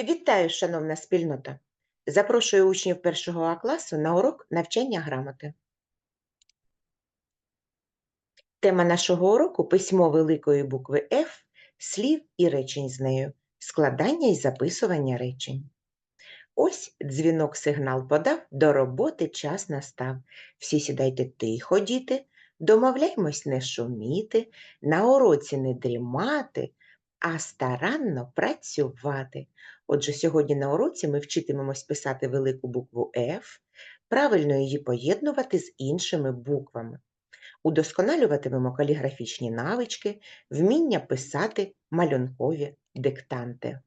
Вітаю, шановна спільнота! Запрошую учнів першого А класу на урок навчання грамоти. Тема нашого уроку письмо великої букви F, слів і речень з нею, складання і записування речень. Ось дзвінок сигнал подав, до роботи час настав. Всі сідайте тихо, діти, домовляймось не шуміти, на уроці не дрімати, а старанно працювати. Отже, сьогодні на уроці ми вчитимемось писати велику букву F, правильно її поєднувати з іншими буквами. Удосконалюватимемо каліграфічні навички, вміння писати малюнкові диктанти.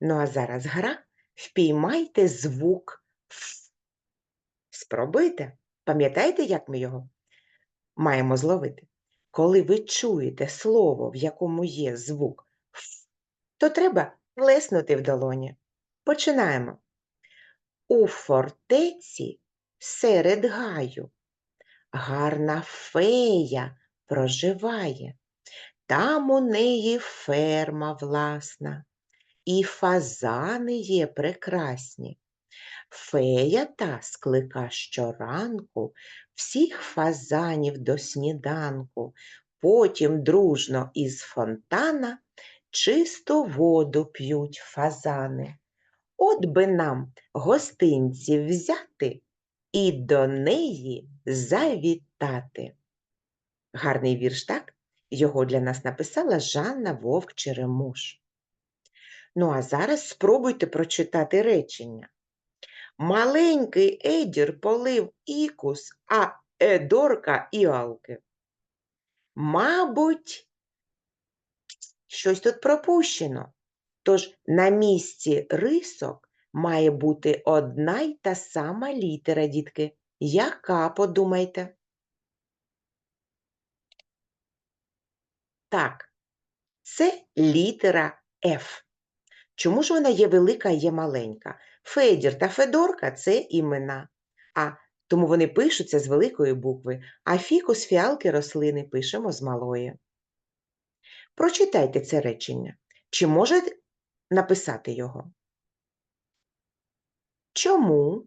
Ну а зараз гра впіймайте звук Ф. Спробуйте. Пам'ятаєте, як ми його маємо зловити? Коли ви чуєте слово, в якому є звук Ф, то треба плеснути в долоні. Починаємо. У фортеці серед гаю гарна фея проживає. Там у неї ферма власна, і фазани є прекрасні. Фея та склика щоранку всіх фазанів до сніданку, потім дружно із фонтана чисту воду п'ють фазани. От би нам гостинців взяти і до неї завітати. Гарний вірш, так? Його для нас написала Жанна Вовк Черемуш. Ну, а зараз спробуйте прочитати речення. Маленький Едір полив ікус, а Едорка іалки. Мабуть, щось тут пропущено. Тож на місці рисок має бути одна й та сама літера, дітки. Яка, подумайте? Так, це літера F. Чому ж вона є велика і є маленька? Федір та Федорка це імена, а тому вони пишуться з великої букви, а фікус фіалки рослини пишемо з малої. Прочитайте це речення. Чи можете написати його? Чому?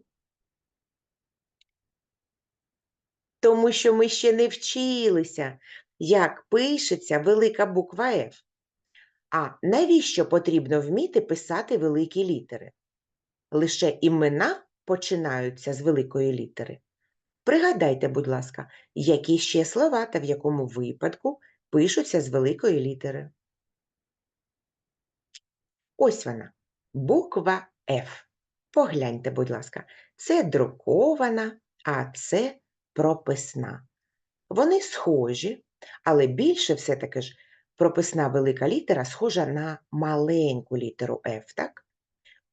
Тому що ми ще не вчилися, як пишеться велика буква F. А навіщо потрібно вміти писати великі літери? Лише імена починаються з великої літери. Пригадайте, будь ласка, які ще слова та в якому випадку пишуться з великої літери. Ось вона, буква F. Погляньте, будь ласка, це друкована, а це прописна. Вони схожі, але більше все-таки ж прописна велика літера схожа на маленьку літеру F, так?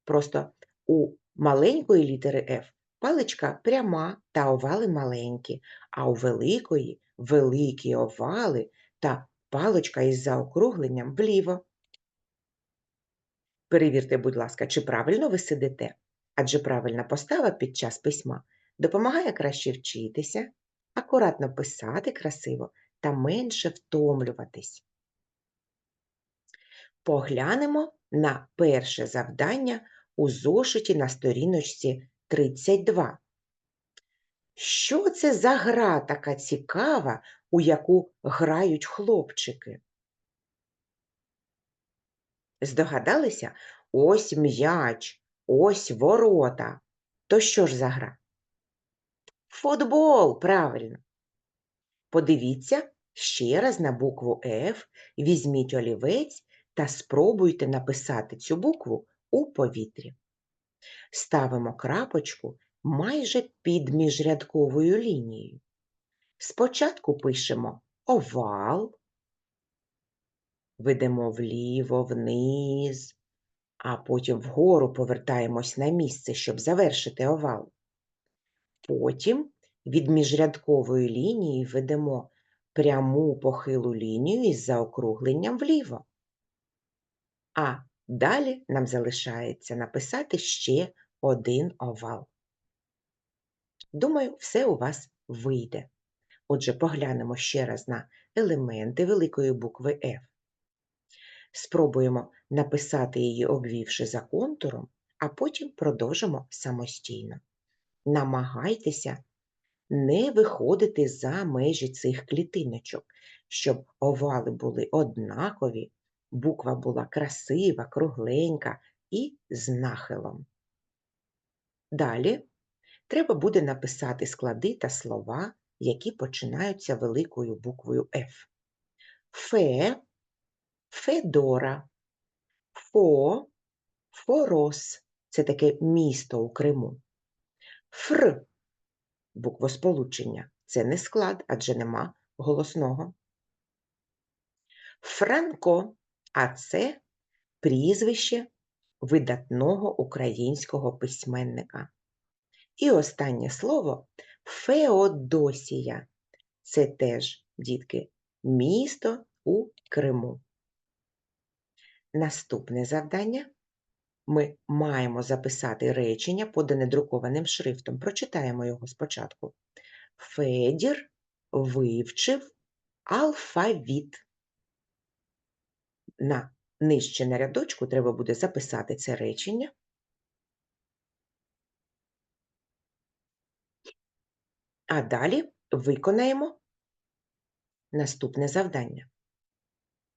Просто у маленької літери F паличка пряма та овали маленькі, а у великої великі овали та паличка із заокругленням вліво. Перевірте, будь ласка, чи правильно ви сидите, адже правильна постава під час письма допомагає краще вчитися, акуратно писати красиво та менше втомлюватись. Поглянемо на перше завдання у зошиті на сторіночці 32. Що це за гра така цікава, у яку грають хлопчики? Здогадалися? Ось м'яч, ось ворота. То що ж за гра? Футбол, правильно. Подивіться ще раз на букву F, візьміть олівець та спробуйте написати цю букву у повітрі. Ставимо крапочку майже під міжрядковою лінією. Спочатку пишемо овал, ведемо вліво, вниз, а потім вгору повертаємось на місце, щоб завершити овал. Потім від міжрядкової лінії ведемо пряму похилу лінію із заокругленням вліво. А далі нам залишається написати ще один овал. Думаю, все у вас вийде. Отже, поглянемо ще раз на елементи великої букви F. Спробуємо написати її, обвівши за контуром, а потім продовжимо самостійно. Намагайтеся не виходити за межі цих клітиночок, щоб овали були однакові, буква була красива, кругленька і з нахилом. Далі треба буде написати склади та слова, які починаються великою буквою F. Фе, Федора, Фо, Форос це таке місто у Криму. Фр буквосполучення це не склад, адже нема голосного. Франко, а це прізвище видатного українського письменника. І останнє слово Феодосія. Це теж, дітки, місто у Криму. Наступне завдання ми маємо записати речення, подане друкованим шрифтом. Прочитаємо його спочатку. Федір вивчив алфавіт. На нижче на рядочку треба буде записати це речення. А далі виконаємо наступне завдання.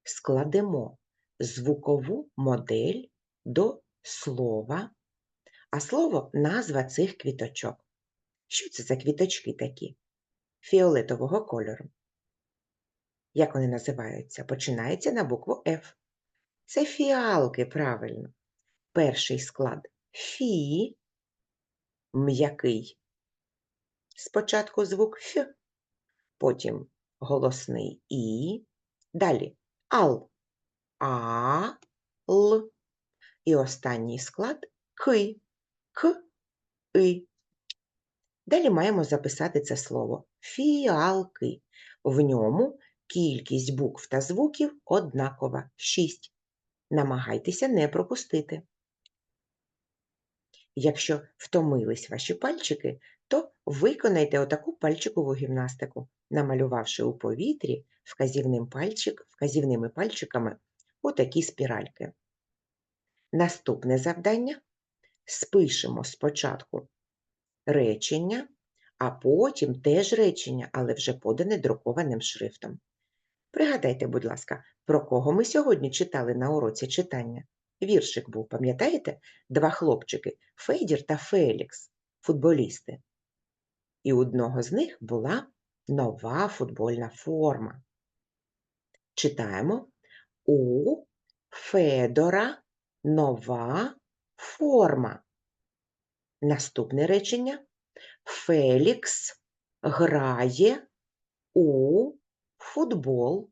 Складемо звукову модель до слова, а слово назва цих квіточок. Що це за квіточки такі? Фіолетового кольору. Як вони називаються? Починається на букву F. Це фіалки, правильно. Перший склад фі, м'який. Спочатку звук Ф, потім голосний І, далі ал, а, л. І останній склад ки, к, и. Далі маємо записати це слово фіалки. В ньому кількість букв та звуків однакова 6. Намагайтеся не пропустити. Якщо втомились ваші пальчики, то виконайте отаку пальчикову гімнастику, намалювавши у повітрі вказівним пальчик, вказівними пальчиками отакі спіральки. Наступне завдання спишемо спочатку речення, а потім теж речення, але вже подане друкованим шрифтом. Пригадайте, будь ласка, про кого ми сьогодні читали на уроці читання? Віршик був, пам'ятаєте? Два хлопчики Федір та Фелікс, футболісти. І одного з них була нова футбольна форма. Читаємо у Федора нова форма. Наступне речення Фелікс грає у футбол.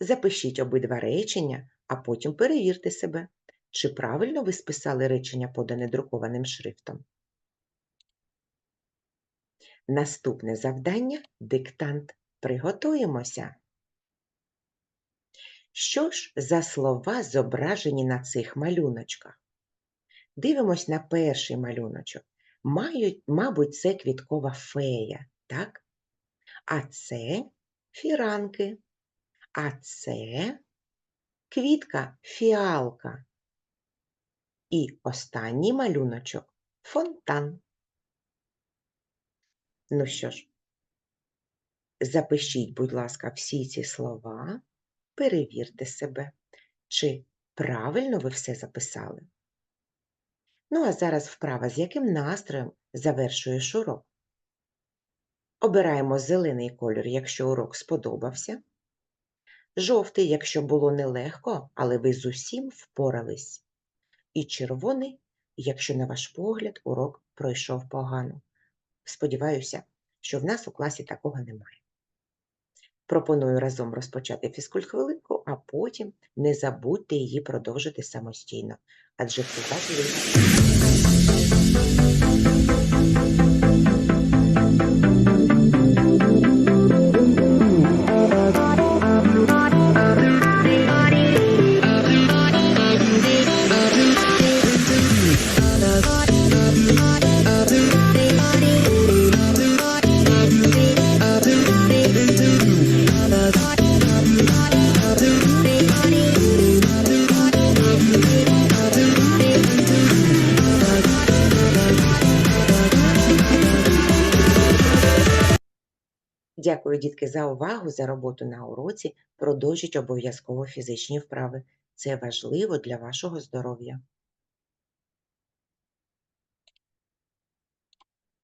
Запишіть обидва речення, а потім перевірте себе, чи правильно ви списали речення подане друкованим шрифтом. Наступне завдання диктант. Приготуємося. Що ж за слова зображені на цих малюночках? Дивимось на перший малюночок. Мають, мабуть, це квіткова фея, так? А це фіранки. А це квітка фіалка. І останній малюночок фонтан. Ну що ж, запишіть, будь ласка, всі ці слова, перевірте себе, чи правильно ви все записали. Ну, а зараз вправа, з яким настроєм завершуєш урок. Обираємо зелений кольор, якщо урок сподобався. Жовтий, якщо було нелегко, але ви з усім впорались. І червоний, якщо, на ваш погляд, урок пройшов погано. Сподіваюся, що в нас у класі такого немає. Пропоную разом розпочати фізкульт-хвилинку, а потім не забудьте її продовжити самостійно, адже це важливо. Дякую, дітки, за увагу, за роботу на уроці. Продовжіть обов'язково фізичні вправи. Це важливо для вашого здоров'я.